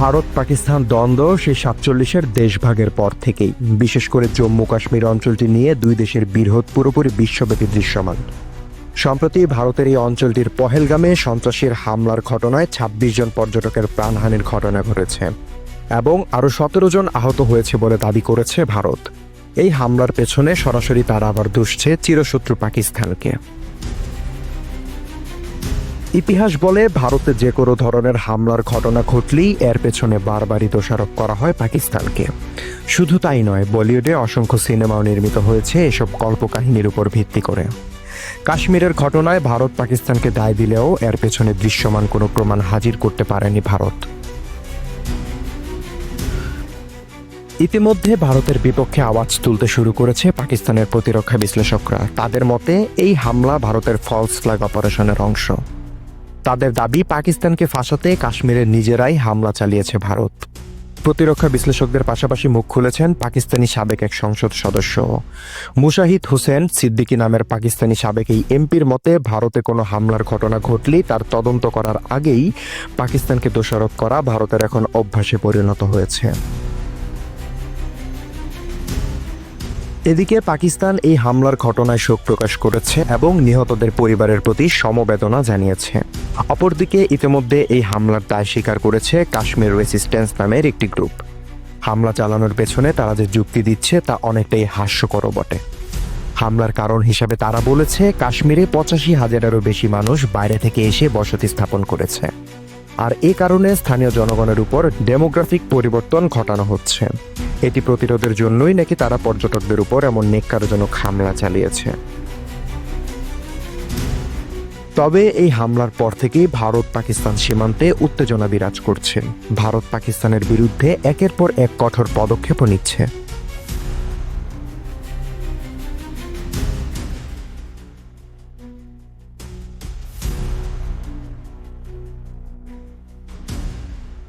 ভারত, পাকিস্তান দ্বন্দ্ব সেই সাতচল্লিশের দেশভাগের পর থেকেই। বিশেষ করে জম্মু কাশ্মীর অঞ্চলটি নিয়ে দুই দেশের বিরোধ পুরোপুরি বিশ্বব্যাপী দৃশ্যমান। সম্প্রতি ভারতের এই অঞ্চলটির পহেলগামে সন্ত্রাসীর হামলার ঘটনায় ২৬ জন পর্যটকের প্রাণহানির ঘটনা ঘটেছে এবং আরও সতেরো জন আহত হয়েছে বলে দাবি করেছে ভারত। এই হামলার পেছনে সরাসরি তারা আবার দুষছে চিরশত্রু পাকিস্তানকে। ইতিহাস বলে ভারতে যে কোনো ধরনের হামলার ঘটনা ঘটলেই এর পেছনে বারবারই দোষারোপ করা হয় পাকিস্তানকে। শুধু তাই নয়, বলিউডে অসংখ্য সিনেমাও নির্মিত হয়েছে এসব কল্পকাহিনীর উপর ভিত্তি করে। কাশ্মীরের ঘটনায় ভারত পাকিস্তানকে দায় দিলেও এর পেছনে দৃশ্যমান কোনো প্রমাণ হাজির করতে পারেনি ভারত। ইতিমধ্যে ভারতের বিপক্ষে আওয়াজ তুলতে শুরু করেছে পাকিস্তানের প্রতিরক্ষা বিশ্লেষকরা। তাদের মতে, এই হামলা ভারতের ফলস ফ্ল্যাগ অপারেশনের অংশ। তাদের দাবি, পাকিস্তানকে ফাঁসাতে কাশ্মীরের নিজেরাই হামলা চালিয়েছে ভারত। প্রতিরক্ষা বিশ্লেষকদের পাশাপাশি মুখ খুলেছেন পাকিস্তানি সাবেক এক সংসদ সদস্য। মুশাহিদ হোসেন সিদ্দিকী নামের পাকিস্তানি সাবেক এই এমপির মতে, ভারতে কোনো হামলার ঘটনা ঘটলেই তার তদন্ত করার আগেই পাকিস্তানকে দোষারোপ করা ভারতের এখন অভ্যাসে পরিণত হয়েছে। এদিকে পাকিস্তান এই হামলার ঘটনায় শোক প্রকাশ করেছে এবং নিহতদের পরিবারের প্রতি সমবেদনা জানিয়েছে। অপরদিকে ইতিমধ্যে এই হামলার দায় স্বীকার করেছে কাশ্মীর রেসিস্ট্যান্স নামের একটি গ্রুপ। হামলা চালানোর পেছনে তারা যে যুক্তি দিচ্ছে তা অনেকটাই হাস্যকর বটে। হামলার কারণ হিসাবে তারা বলেছে, কাশ্মীরে পঁচাশি হাজারেরও বেশি মানুষ বাইরে থেকে এসে বসতি স্থাপন করেছে। আর এ কারণে স্থানীয় জনগণের উপর ডেমোগ্রাফিক পরিবর্তন ঘটানো হচ্ছে। এটি প্রতিরোধের জন্যই নাকি তারা পর্যটকদের উপর এমন নেককারজনক হামলা চালিয়েছে? তবে এই হামলার পর থেকেই ভারত পাকিস্তান সীমান্তে উত্তেজনা বিরাজ করছে। ভারত পাকিস্তানের বিরুদ্ধে একের পর এক কঠোর পদক্ষেপও নিচ্ছে।